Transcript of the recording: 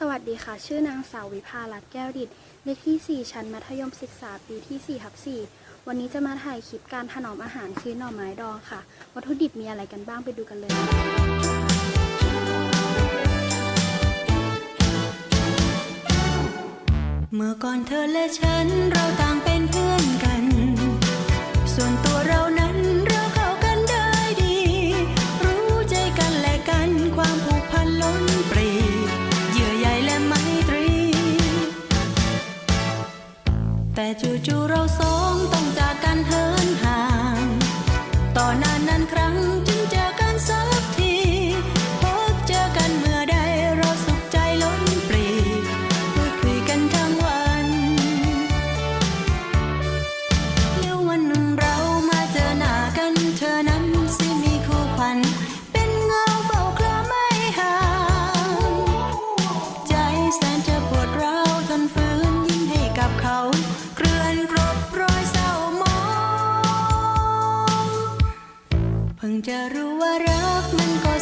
สวัสดีค่ะ ชื่อนางสาววิภาลัตแก้วดิตเลขที่ 4 ชั้นมัธยมศึกษาปีที่4ทับ4วันนี้จะมาถ่ายคลิปการถนอมอาหารคือหน่อไม้ดองค่ะ วัตถุดิบมีอะไรกันบ้างไปดูกันเลย เมื่อก่อนเธอและฉันเราต่างเป็นเพื่อนกัน ส่วนตัว แต่จู่ๆเราสองต้องจากกันเหินห่าง ต่อนานนานครั้งจึงเจอกันสักที พบเจอกันเมื่อใดเราสุขใจล้นปรีพูดคุยกันทั้งวันแล้ววันหนึ่งเรามาเจอหน้ากันเธอนั้นสิมีคู่ขวัน เพิ่งจะรู้ว่ารักมันก็